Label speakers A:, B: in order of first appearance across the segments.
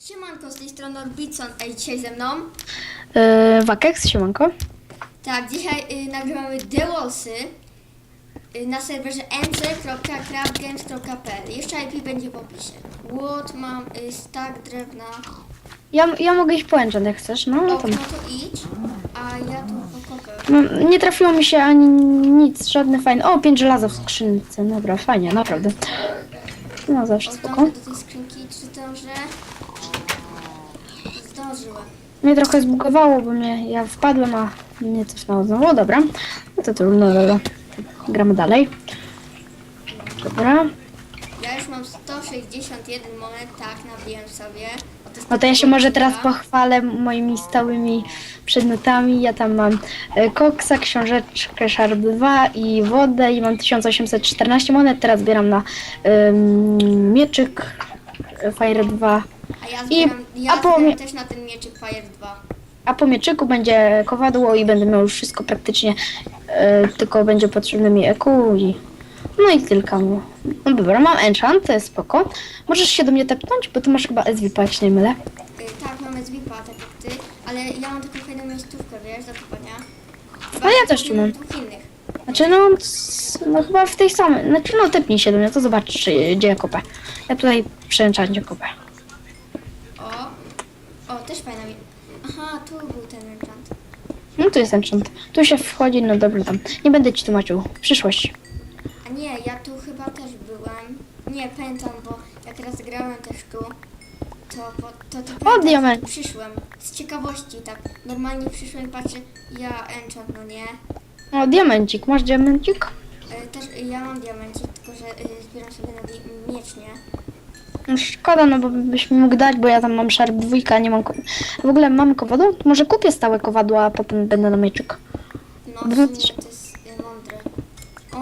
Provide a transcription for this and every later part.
A: Siemanko, z tej strony Orbitson, a dzisiaj ze mną.
B: Yy, Wakex, siemanko.
A: Tak, dzisiaj y, nagrywamy The Wallsy y, na serwerze nc.craftgames.pl. Jeszcze IP będzie w opisie. Łód mam y, stack drewna.
B: Ja, ja mogę iść po enchant, jak chcesz, no.
A: O,
B: To,
A: no to idź, a ja tu pokopę.
B: no, nie trafiło mi się ani nic, żadne fajne. O, pięć żelaza w skrzynce, dobra, fajnie, naprawdę. No zawsze spoko.
A: Zdążę do tej skrzynki, czy zdążę? Zdążyłem.
B: Mnie trochę zbugowało, bo mnie, ja wpadłem, a mnie cofnęło znowu. O, dobra. No to trudno, dobra. Gramy dalej. Dobra.
A: Ja już mam 161 monet, tak, nabiłem sobie.
B: No to ja się może teraz pochwalę moimi stałymi przedmiotami. Ja tam mam e, koksa, książeczkę Sharp 2 i wodę i mam 1814 monet. Teraz zbieram na mieczyk e, Fire 2.
A: A ja
B: I-
A: zbieram, ja
B: a po
A: zbieram też na ten mieczyk Fire 2.
B: A po mieczyku będzie kowadło i będę miał już wszystko praktycznie, e, tylko będzie potrzebne mi EQ i... No i tylko. No dobra, mam enchant, to jest spoko. Możesz się do mnie tepnąć, bo ty masz chyba SVP, jak się nie mylę.
A: Y, tak, mamy zwipa, tak jak ty, ale ja mam taką fajną miejscówkę, wiesz, do kopania.
B: A ja też tu mam.
A: Dwóch innych.
B: Znaczy no, c- no chyba w tej samej, znaczy no tepnij się do mnie, to zobacz czy- gdzie ja kopę. Ja tutaj przy enchancie kopę.
A: O, o, też fajna mi... Aha, tu był ten enchant.
B: No tu jest enchant. Tu się wchodzi, no dobra tam. Nie będę ci tłumaczył. Przyszłość.
A: A nie, ja tu chyba też byłem. Nie, pamiętam, bo jak raz grałem też tu, to, po, to, to pamiętam,
B: diament.
A: przyszłem. Z ciekawości, tak. Normalnie przyszłem i patrzę, ja enchant, no nie.
B: O, diamencik. Masz diamencik?
A: Y, też y, ja mam diamencik, tylko że y, zbieram sobie na di- miecz, nie?
B: No, Szkoda, no bo byś mi mógł dać, bo ja tam mam szarp dwójka, nie mam... Ko- w ogóle mamy kowadło? To Może kupię stałe kowadło, a potem będę na mieczyk.
A: No, w sumie to jest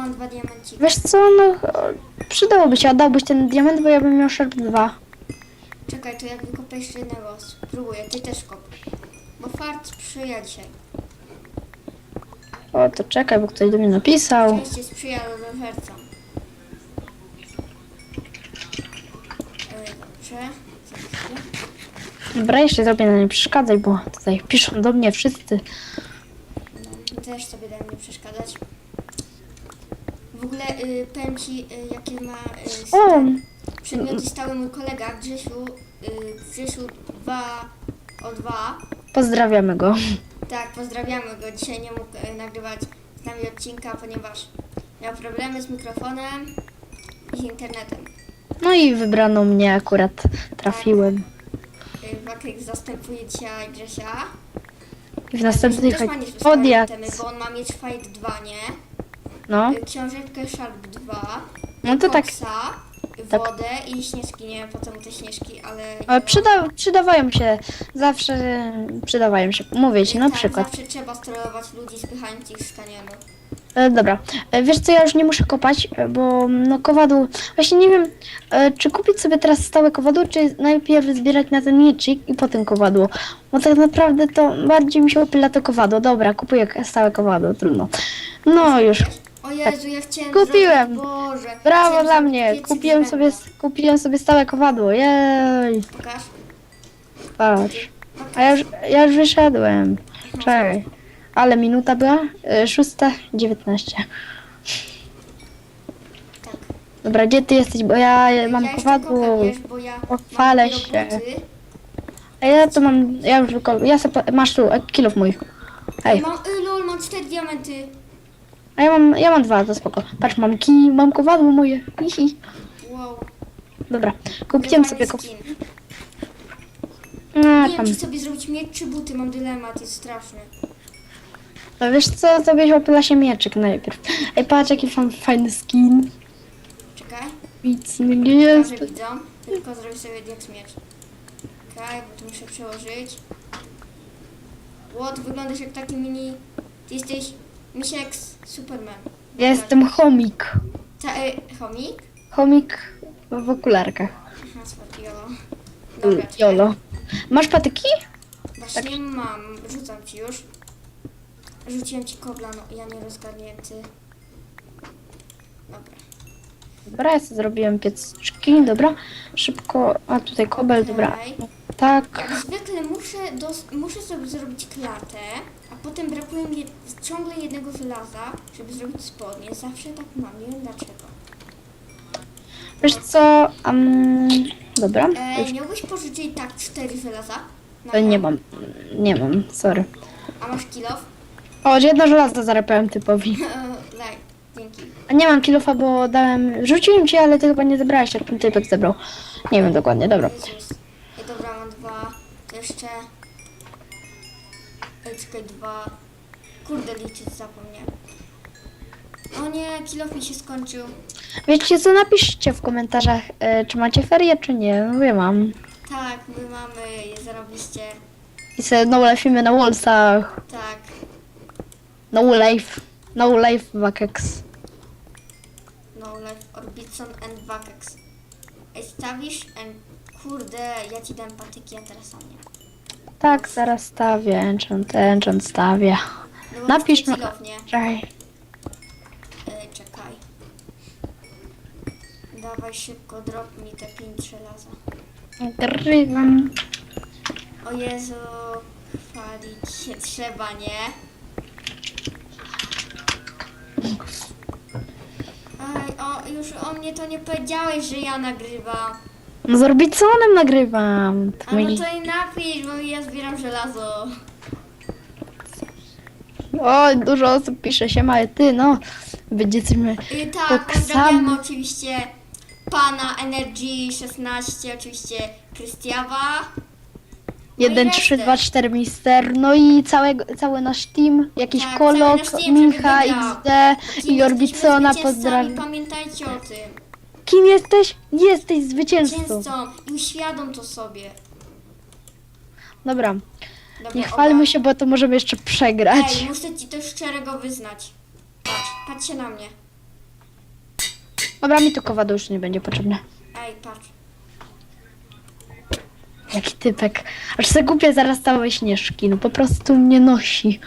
A: mam dwa diamenciki.
B: Wiesz co, no e, przydałoby się, a dałbyś ten diament, bo ja bym miał szarp 2.
A: Czekaj, to jak wykopię jeszcze jednego, spróbuję, ty też kop. Bo fart sprzyja dzisiaj.
B: O, to czekaj, bo ktoś do mnie napisał.
A: Szczęście sprzyja. E, Dobrze. za chwilę.
B: Dobra, jeszcze zrobię na nie przeszkadzaj, bo tutaj piszą do mnie wszyscy.
A: No, też sobie dałem nie przeszkadzać. W ogóle y, powiem ci, y, jakie ma y, sta- przedmioty stały mój kolega Grzesiu, y, Grzesiu 2 o 2.
B: Pozdrawiamy go.
A: Tak, pozdrawiamy go. Dzisiaj nie mógł e, nagrywać z nami odcinka, ponieważ miał problemy z mikrofonem i z internetem.
B: No i wybrano mnie akurat. Trafiłem.
A: Y, Wakek zastępuje dzisiaj Grzesia.
B: I w następnych
A: też ma
B: podjazd.
A: itemy, bo on ma mieć Fight 2, nie?
B: No,
A: Książeczkę Sharp 2.
B: No to tak.
A: koksa,
B: Tak.
A: wodę i śnieżki. Nie wiem po co mu te śnieżki, ale...
B: ale przyda, przydawają się. Zawsze przydawają się. Mówię ci, na
A: tak,
B: przykład.
A: zawsze trzeba sterować ludzi spychając ich z kanionu.
B: E, dobra, e, wiesz co, ja już nie muszę kopać, e, bo no kowadło, właśnie nie wiem, e, czy kupić sobie teraz stałe kowadło, czy najpierw zbierać na ten mieczyk i potem kowadło, bo tak naprawdę to bardziej mi się opyla to kowadło, dobra, kupuję stałe kowadło, trudno. No już,
A: O Jezu, ja chciałem
B: Kupiłem.
A: Zrobić, Boże.
B: brawo
A: chciałem
B: dla
A: zrobić
B: mnie,
A: piecyk
B: kupiłem
A: z
B: sobie, kupiłem sobie stałe kowadło, jej,
A: Pokaż.
B: patrz, a ja już, ja już wyszedłem, czekaj, ale minuta była, e, szósta, dziewiętnaście.
A: Tak.
B: Dobra, gdzie ty jesteś, bo ja mam
A: ja jeszcze
B: kowadło.
A: wiesz, bo ja
B: Pochwalę
A: mam
B: się. A ja to mam, ja już wyko- ja masz tu e, kilof mój. Ej,
A: Mam, y, lol, mam cztery diamenty.
B: A ja mam, ja mam dwa, to spoko. Patrz, mam kij, mam kowadło moje. Hihi.
A: Wow.
B: Dobra, kupiłem sobie ko-
A: skin.
B: A,
A: Nie wiem,
B: tam.
A: czy sobie zrobić miecz czy buty, mam dylemat, jest straszny.
B: A wiesz co, tobie opyla się mieczyk najpierw. Ej, patrz jaki mam fajny skin.
A: Czekaj,
B: Mocny jest.
A: może widzą. Tylko zrobię sobie diaks miecz. Czekaj, bo tu muszę przełożyć. Ło, ty wyglądasz jak taki mini... Ty jesteś misiek z Superman.
B: Ja jestem chomik.
A: Ta, y, chomik?
B: Chomik w okularkach.
A: Aha, spotkiło.
B: Mm,
A: Dobra, czekaj.
B: Jolo. Masz patyki?
A: Właśnie mam, rzucam ci już. Rzuciłem ci kobla, no ja nie rozgarnięty.
B: Dobra, ja sobie zrobiłem pieczki, dobra. Szybko, a tutaj kobel, dobra.
A: Okej.
B: Tak.
A: Jak zwykle muszę, dos- muszę sobie zrobić klatę, a potem brakuje mi ciągle jednego żelaza, żeby zrobić spodnie. Zawsze tak mam, nie wiem dlaczego.
B: Wiesz co, um, dobra.
A: E, miałbyś pożyczyć tak cztery żelaza? Na
B: e, nie mam, nie mam, sorry.
A: A masz kilof?
B: O, jedno żelazo zarepałem typowi.
A: Daj, dzięki.
B: A nie mam kilofa, bo dałem, rzuciłem ci, ale ty chyba nie zebrałeś, jak ten typek zebrał. Nie wiem dokładnie, dobra.
A: Jezus. Ej, dobra, mam dwa. To jeszcze... Czekaj, dwa. Kurde, liczyć zapomniałem. O nie, kilof mi się skończył.
B: Wiecie co, napiszcie w komentarzach, e, czy macie ferie, czy nie. No ja mam.
A: Tak, my mamy je zarobiście.
B: I sobie no lefimy na wallsach.
A: Tak.
B: No life. No life Wakex.
A: No Life Orbitson and Vakex. Stawisz. Kurde, ja ci dam patyki, a teraz sam nie.
B: Tak, zaraz stawię. Enchant, enchant stawię.
A: No bo
B: Napisz
A: nie?
B: Czekaj.
A: Ej, czekaj. Dawaj szybko, drop mi te pięć żelaza.
B: Nagrywam.
A: O Jezu, chwalić się trzeba, nie? Już o mnie to nie powiedziałeś, że ja nagrywam.
B: No z Orbiconem nagrywam.
A: A no
B: Mój-
A: to i napisz, bo ja zbieram żelazo.
B: O, dużo osób pisze się, ale ty, no. Będziemy...
A: I tak,
B: Tak
A: pozdrawiamy oczywiście pana Energy16, oczywiście Krystiawa. No i
B: 1, 3,
A: resztę.
B: 2, 4 mister, no i całego, cały nasz team, jakiś
A: Tak,
B: Kolok,
A: nasz team, żeby.
B: XD i Orbicona pozdrawiam.
A: Pamiętajcie o tym.
B: Kim jesteś? Jesteś zwycięzcą.
A: Zwycięzcą i uświadom to sobie.
B: Dobra,
A: Dobra,
B: nie chwalmy
A: oba-
B: się, bo to możemy jeszcze przegrać.
A: Ej, muszę ci to szczerego wyznać. Patrz, patrzcie na mnie.
B: Dobra, mi tu kowado już nie będzie potrzebne.
A: Ej, patrz.
B: Jaki typek. Aż se kupię zaraz całe śnieżki, no po prostu mnie nosi.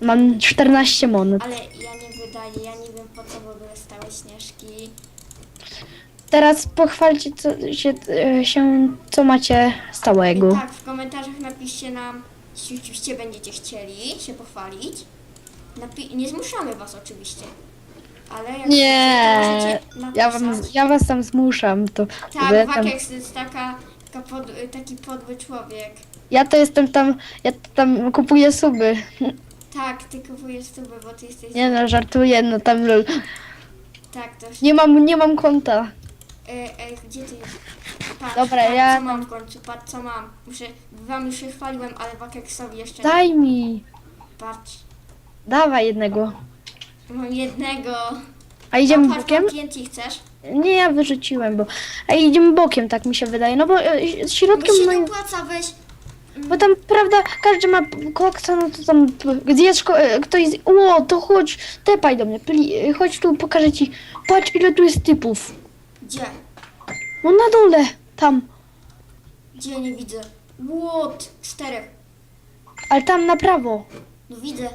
B: Mam 14 monet.
A: Ale ja nie wydaję, ja nie wiem po co w ogóle stałe śnieżki.
B: Teraz pochwalcie co, się, e, się, co macie
A: I
B: stałego.
A: tak, w komentarzach napiszcie nam, jeśli oczywiście będziecie chcieli się pochwalić. Napi- nie zmuszamy was oczywiście. Ale jak
B: Nie,
A: chcecie,
B: ja, wam, ja was tam zmuszam. To,
A: Tak, Wakex to jest taka, taka pod, taki podły człowiek.
B: ja to jestem tam, ja tam kupuję suby.
A: Tak, ty kupujesz suby, bo ty jesteś...
B: Nie no, żartuję, no tam lol.
A: Tak, to.
B: Nie mam, nie mam konta.
A: E, e, gdzie ty jest? Patrz,
B: Dobra,
A: patrz,
B: ja
A: co mam w końcu, patrz co mam. Muszę, wam już się chwaliłem, ale Wakexowi jeszcze
B: Daj mi.
A: Patrz,
B: Dawaj jednego.
A: mam jednego.
B: A idziemy bokiem?
A: TNT, chcesz?
B: Nie, ja wyrzuciłem, bo... A idziemy bokiem, tak mi się wydaje. No bo e,
A: Bo
B: środkiem,
A: się
B: no
A: nie
B: i...
A: opłaca, weź.
B: Bo tam, prawda, każdy ma koksa, no to tam... Gdzie jest szko- e, ktoś... z- Ło, to chodź, tepaj do mnie, pli, e, chodź tu, pokażę ci. Patrz, ile tu jest typów.
A: Gdzie?
B: No na dole, tam.
A: Gdzie nie widzę? What? Czterech.
B: Ale tam na prawo.
A: No widzę.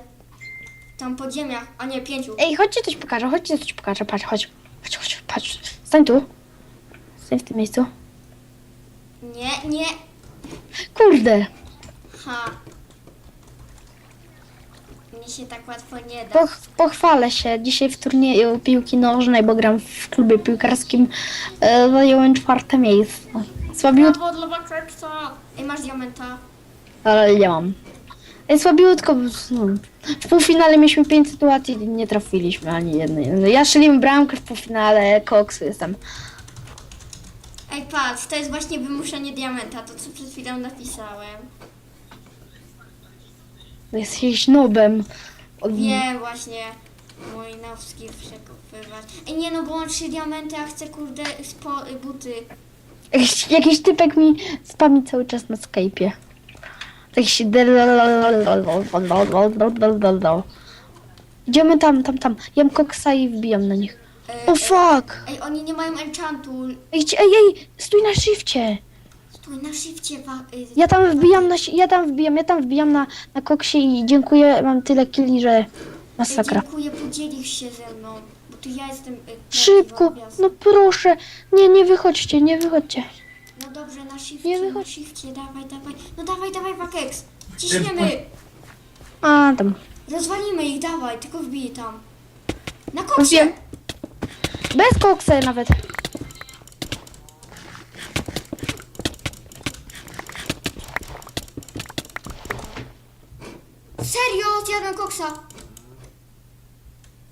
A: Tam po ziemiach, a nie pięciu.
B: Ej, chodźcie coś pokażę, chodźcie coś pokażę, patrz, chodź. Chodź, chodź, patrz. Stań tu. Stań w tym miejscu.
A: Nie, nie.
B: Kurde.
A: Ha. Mnie się tak łatwo nie da.
B: Poch, pochwalę się. Dzisiaj w turnieju piłki nożnej, bo gram w klubie piłkarskim, e, zająłem czwarte miejsce. Słabiutko,
A: Brawo dla Wakexa. Ej, masz diamenta?
B: ale nie mam. Słabiutko. No. W półfinale mieliśmy pięć sytuacji i nie trafiliśmy ani jednej. Ja strzeliłem bramkę w półfinale, koksu jestem.
A: Ej, patrz, to jest właśnie wymuszenie diamenta, to co przed chwilą napisałem.
B: Jesteś nobem. Od...
A: Wiem właśnie, mój nowski przekopywać. Ej, nie no, bo mam trzy diamenty, a chcę kurde spo, buty.
B: Jakiś, jakiś typek mi spami cały czas na Skype'ie. Jakiś... Idziemy tam, tam, tam. Jem koksa i wbijam na nich.
A: E,
B: O
A: e,
B: fuck!
A: Ej, oni nie mają enchantu.
B: Ej, ej, ej, stój na shifcie!
A: Stój na shifcie, wa, y,
B: Ja tam wbijam na, si- ja tam wbijam, ja tam wbijam na, na koksie i dziękuję, mam tyle killi, że... Masakra.
A: Dziękuję, podzielisz się ze mną, bo tu ja jestem... y,
B: Szybko, no proszę. Nie, nie wychodźcie, nie wychodźcie.
A: No dobrze, na
B: Nie
A: shifcie, na
B: wychodź.
A: shifcie, dawaj, dawaj. No dawaj, dawaj, Wakex. Ciśniemy.
B: A, tam.
A: Rozwalimy ich, dawaj, tylko wbij tam. Na
B: Wiem.
A: koksie.
B: Bez koksa nawet.
A: Serio, zjadłem koksa.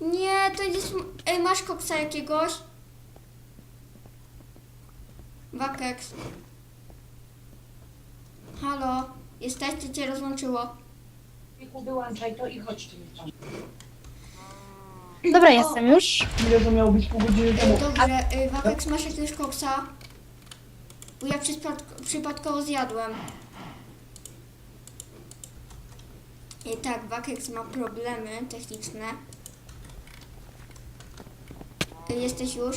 A: Nie, to jest... Ej, masz koksa jakiegoś? Wakex. Halo, jesteś? Czy cię rozłączyło?
C: Wyłączaj to i chodźcie mi tam.
B: Dobra, jestem już.
C: Ile to miało być pół godziny temu?
A: dobrze, y, Wakex, masz jakiegoś koksa? Bo ja przypadk- przypadkowo zjadłem. I tak, Wakex ma problemy techniczne. Y, Jesteś już?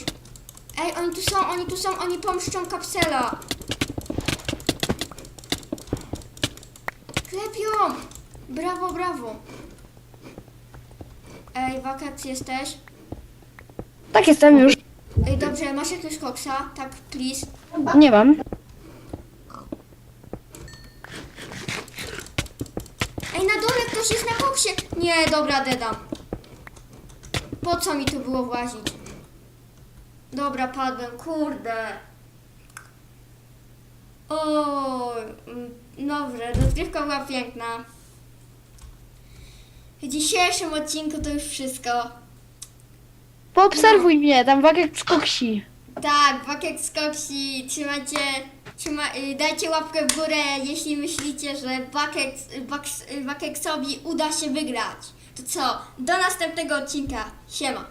A: Ej, oni tu są, oni tu są, oni pomszczą kapsela. Klepią! Brawo, brawo. Ej, Wakex jesteś?
B: Tak, jestem już.
A: Ej, dobrze, masz jakiegoś koksa? Tak, please.
B: Nie mam.
A: Ej, na dole ktoś jest na koksie. Nie, dobra, dedam. Po co mi tu było włazić? Dobra, padłem, kurde. O, mm, dobrze, rozgrywka była piękna. W dzisiejszym odcinku to już wszystko.
B: Poobserwuj mnie, tam wagiek z koksi.
A: Tak, Wakiek z Koksi, trzymajcie, trzyma, y, dajcie łapkę w górę, jeśli myślicie, że Wakiek, Wakeksowi uda się wygrać. To co, do następnego odcinka, siema.